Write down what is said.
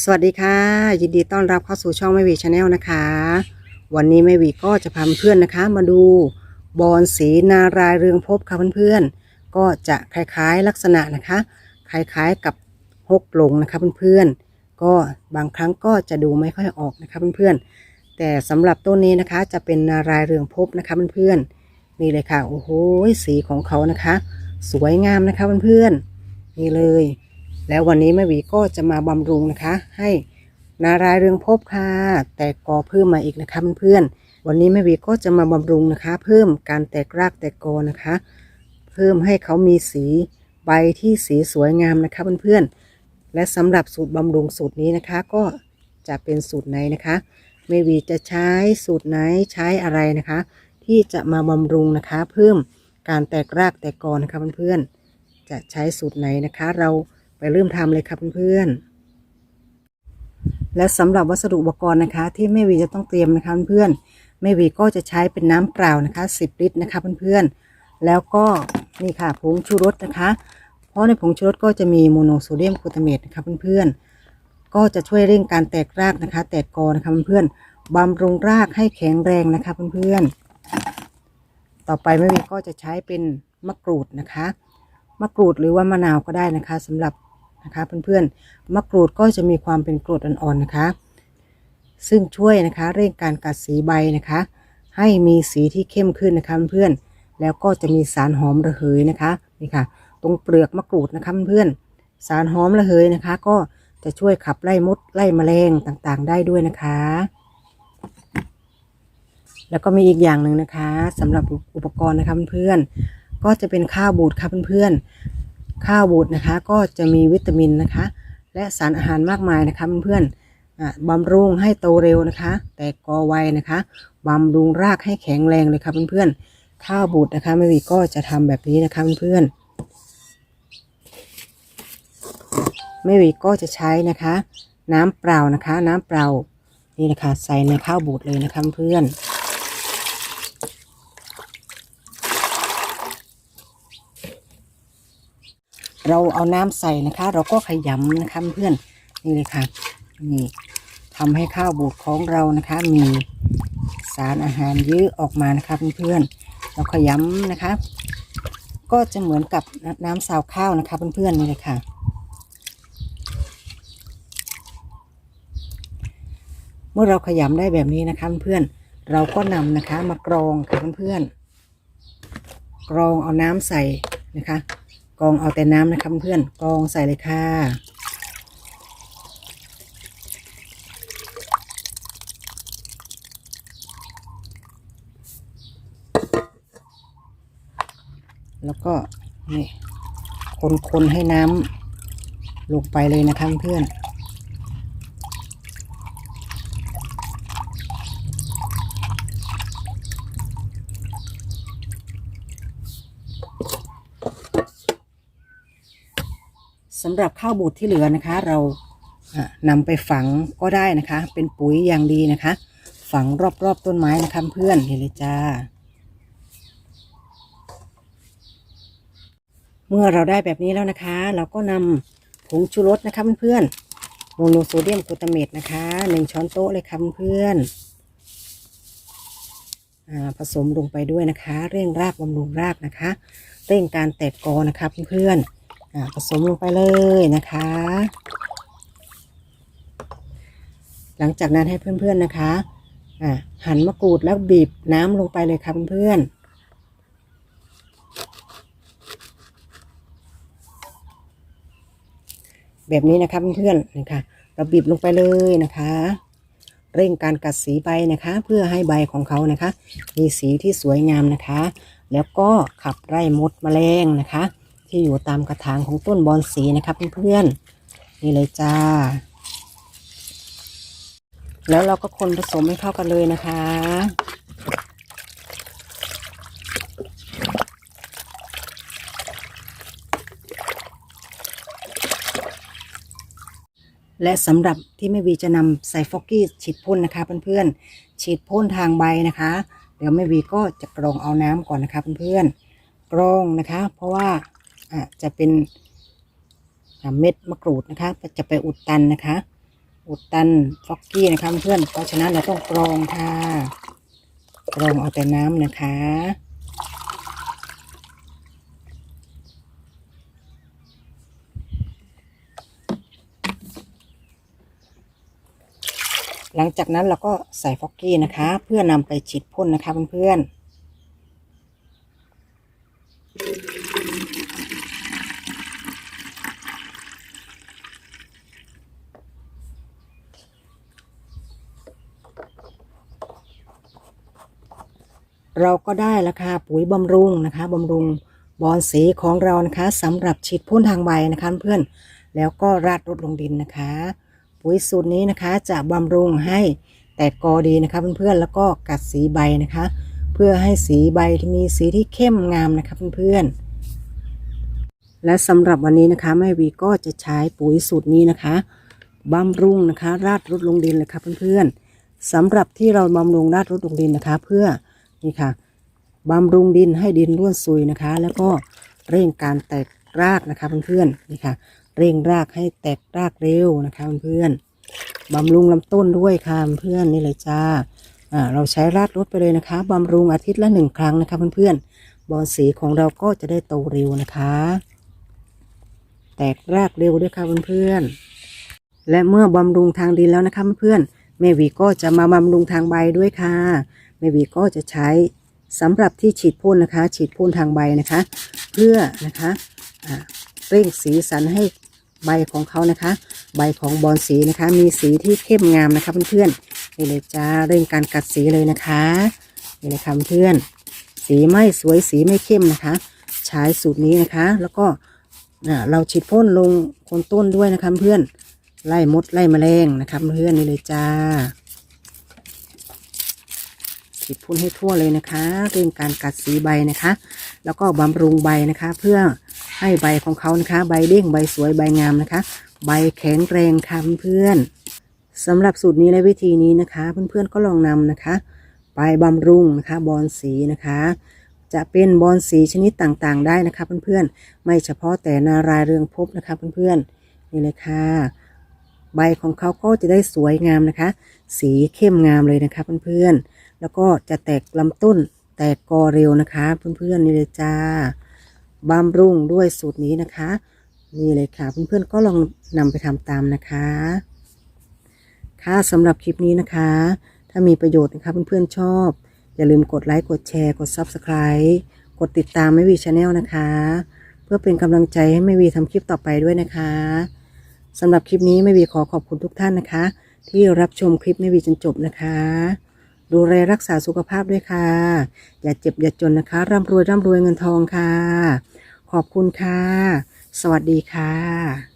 สวัสดีค่ะ ยินดีต้อนรับเข้าสู่ช่องแม่วีชาแนลนะคะ วันนี้แม่วีก็จะพาเพื่อนๆนะคะ มาดูบอลสีนารายเรืองภพค่ะเพื่อนๆก็จะคล้ายๆลักษณะนะคะคล้ายๆกับฮกหลงนะคะเพื่อนๆก็บางครั้งก็จะดูไม่ค่อยออกนะคะเพื่อนๆแต่สำหรับต้นนี้นะคะ จะเป็นนารายเรืองภพนะคะเพื่อนๆนี่เลยค่ะโอ้โหสีของเขานะคะ สวยงามนะคะเพื่อนๆนี่เลย แล้ววันนี้แม่วีก็จะมาบำรุงนะคะ ให้นารายเรืองภพค่ะ แต่กอเพิ่มมาอีกนะคะเพื่อนๆวันนี้แม่วีก็จะมาบำรุงนะคะ เพิ่มการแตกรากแตกกอนะคะ เพิ่มให้เขามีสีใบที่สีสวยงามนะคะเพื่อนๆและสำหรับสูตรบำรุงสูตรนี้นะคะ ก็จะเป็นสูตรไหนนะคะแม่วีจะใช้สูตรไหนใช้อะไรนะคะ ที่จะมาบำรุงนะคะ เพิ่มการแตกรากแตกกอนะคะเพื่อนๆจะใช้สูตรไหนนะคะ เรา ไปเริ่มทำเลยครับเพื่อนๆและสำหรับวัสดุอุปกรณ์นะคะ ที่แม่วีจะต้องเตรียมนะคะเพื่อนๆแม่วีก็จะใช้เป็นน้ำเปล่านะคะ 10 ลิตรนะคะเพื่อนๆแล้วก็นี่ค่ะผงชูรสนะคะ เพราะในผงชูรสก็จะมีโมโนโซเดียมกลูตาเมตนะคะเพื่อนๆก็จะช่วยเร่งการแตกรากนะคะ แตกกอนะคะเพื่อนๆบำรุงรากให้แข็งแรงนะคะเพื่อนๆต่อไปแม่วีก็จะใช้เป็นมะกรูดนะคะมะกรูดหรือว่ามะนาวก็ได้นะคะสำหรับ นะคะเพื่อนๆมะกรูดก็จะมีความเป็นกรดอ่อนๆนะคะ ซึ่งช่วยนะคะเร่งการกัดสีใบนะคะ ให้มีสีที่เข้มขึ้นนะคะเพื่อนๆแล้วก็จะมีสารหอมระเหยนะคะนี่ค่ะ ตรงเปลือกมะกรูดนะคะเพื่อนๆสารหอมระเหยนะคะ ก็จะช่วยขับไล่มดไล่แมลงต่างๆ ได้ด้วยนะคะ แล้วก็มีอีกอย่างหนึ่งนะคะสำหรับอุปกรณ์นะคะเพื่อนๆก็จะเป็นข้าวบูดค่ะเพื่อนๆ ข้าวบูดนะคะ ก็จะมีวิตามินนะคะ และสารอาหารมากมายนะคะเพื่อนๆบำรุงให้โตเร็วนะคะ แตกกอไวนะคะบำรุงรากให้แข็งแรงเลยค่ะเพื่อนๆข้าวบูดนะคะแม่วีก็จะทำแบบนี้นะคะเพื่อนๆแม่วีก็จะใช้นะคะ น้ำเปล่านะคะ น้ำเปล่านี่นะคะใส่ในข้าวบูดเลยนะคะเพื่อน เราเอาน้ำใส่นะคะ เราก็ขยำนะคะเพื่อนนี่เลยค่ะนี่ทำให้ข้าวบูดของเรานะคะ มีสารอาหารเยอะออกมานะคะเพื่อนๆเราขยำนะคะ ก็จะเหมือนกับน้ำซาวข้าวนะคะเพื่อนๆนี่เลยค่ะเมื่อเราขยำได้แบบนี้นะคะเพื่อนเราก็นำนะคะมากรองค่ะเพื่อนๆกรองเอาน้ำใส่นะคะ กองเอาแต่น้ำนะคะเพื่อนกองใส่เลยค่ะ แล้วก็นี่คนๆให้น้ำลงไปเลยนะคะเพื่อน สำหรับข้าวบูดที่เหลือนะคะ เรานำไปฝังก็ได้นะคะ เป็นปุ๋ยอย่างดีนะคะ ฝังรอบๆต้นไม้นะคะเพื่อนเห็นเลยจ้า เมื่อเราได้แบบนี้แล้วนะคะ เราก็นำผงชูรสนะคะเพื่อนๆโมโนโซเดียมกลูตาเมตนะคะหนึ่งช้อนโต๊ะเลยค่ะเพื่อนอผสมลงไปด้วยนะคะ เร่งรากบำรุงรากนะคะ เร่งการแตกกอนะคะเพื่อนๆ ผสมลงไปเลยนะคะ หลังจากนั้นให้เพื่อนๆนะคะหั่นมะกรูดแล้วบีบน้ำลงไปเลยค่ะเพื่อนๆแบบนี้นะคะเพื่อนๆนะคะเราบีบลงไปเลยนะคะ เร่งการกัดสีใบนะคะ เพื่อให้ใบของเขานะคะ มีสีที่สวยงามนะคะ แล้วก็ขับไล่มดแมลงนะคะ ที่อยู่ตามกระถางของต้นบอนสีนะครับเพื่อนๆนี่เลยจ้า แล้วเราก็คนผสมให้เข้ากันเลยนะคะและสำหรับที่แม่วีจะนำใส่ฟอกกี้ฉีดพ่นนะคะเพื่อนๆฉีดพ่นทางใบนะคะ เดี๋ยวแม่วีก็จะกรองเอาน้ำก่อนนะคะเพื่อนๆกรองนะคะ เพราะว่า จะเป็นเม็ดมะกรูดนะคะ จะไปอุดตันนะคะ อุดตันฟอกกี้นะคะเพื่อนเพราะฉะนั้นเราต้องกรองค่ะกรองเอาแต่น้ำนะคะหลังจากนั้นเราก็ใส่ฟอกกี้นะคะ เพื่อนำไปฉีดพ่นนะคะเพื่อนๆ เราก็ได้แล้วค่ะปุ๋ยบำรุงนะคะบำรุงบอนสีของเรานะคะสำหรับฉีดพ่นทางใบนะคะเพื่อนแล้วก็ราดรดลงดินนะคะ ปุ๋ยสูตรนี้นะคะจะบำรุงให้แตกกอดีนะคะเพื่อนๆแล้วก็กัดสีใบนะคะ เพื่อให้สีใบที่มีสีที่เข้มงามนะคะเพื่อนๆและสำหรับวันนี้นะคะแม่วีก็จะใช้ปุ๋ยสูตรนี้นะคะบำรุงนะคะ ราดรดลงดินเลยค่ะเพื่อนๆสำหรับที่เราบำรุงราดรดลงดินนะคะ เพื่อ นี่ค่ะบำรุงดินให้ดินร่วนซุยนะคะ แล้วก็เร่งการแตกรากนะคะเพื่อนๆนี่ค่ะ เร่งรากให้แตกรากเร็วนะคะเพื่อนๆบำรุงลำต้นด้วยค่ะเพื่อนนี่เลยจ้าอ่าเราใช้ราดรถไปเลยนะคะบำรุงอาทิตย์ละหนึ่งครั้งนะคะเพื่อนๆบอนสีของเราก็จะได้โตเร็วนะคะ แตกรากเร็วด้วยค่ะเพื่อนๆและเมื่อบำรุงทางดินแล้วนะคะเพื่อนๆแม่วีก็จะมาบำรุงทางใบด้วยค่ะ แม่หวีก็จะใช้สำหรับที่ฉีดพ่นนะคะ ฉีดพ่นทางใบนะคะ เพื่อนะคะเร่งสีสันให้ใบของเขานะคะ ใบของบอนสีนะคะ มีสีที่เข้มงามนะคะเพื่อนๆนี่เลยจ้าเร่งการกัดสีเลยนะคะนี่เลยค่ะเพื่อนสีไม่สวยสีไม่เข้มนะคะ ใช้สูตรนี้นะคะ แล้วก็เราฉีดพ่นลงโคนต้นด้วยนะคะเพื่อนไล่มดไล่แมลงนะคะเพื่อนนี่เลยจ้า ฉีดพ่นให้ทั่วเลยนะคะ เร่งการกัดสีใบนะคะ แล้วก็บำรุงใบนะคะ เพื่อให้ใบของเขานะคะ ใบเด้งใบสวยใบงามนะคะ ใบแข็งแรงค่ะเพื่อนสำหรับสูตรนี้และวิธีนี้นะคะ เพื่อนๆก็ลองนำนะคะ ไปบำรุงนะคะบอนสีนะคะ จะเป็นบอนสีชนิดต่างๆ ได้นะคะ เพื่อนๆไม่เฉพาะแต่นารายเรืองภพนะคะเพื่อนๆนี่เลยค่ะ ใบของเขาก็จะได้สวยงามนะคะ สีเข้มงามเลยนะคะเพื่อนๆ แล้วก็จะแตกลำต้นแตกกอเร็วนะคะ เพื่อนๆนี่เลยจ้าบำรุงด้วยสูตรนี้นะคะ นี่เลยค่ะ เพื่อนๆก็ลองนำไปทำตามนะคะ ค่ะสำหรับคลิปนี้นะคะ ถ้ามีประโยชน์นะคะเพื่อนๆชอบ อย่าลืมกดไลค์กดแชร์กด Subscribe กดติดตามไม่วีชาแนลนะคะ เพื่อเป็นกำลังใจให้ไม่วีทำคลิปต่อไปด้วยนะคะสำหรับคลิปนี้ไม่วีขอขอบคุณทุกท่านนะคะ ที่รับชมคลิปไม่วีจนจบนะคะ ดูแลรักษาสุขภาพด้วยค่ะ อย่าเจ็บอย่าจนนะคะ ร่ำรวยร่ำรวยเงินทองค่ะ ขอบคุณค่ะ สวัสดีค่ะ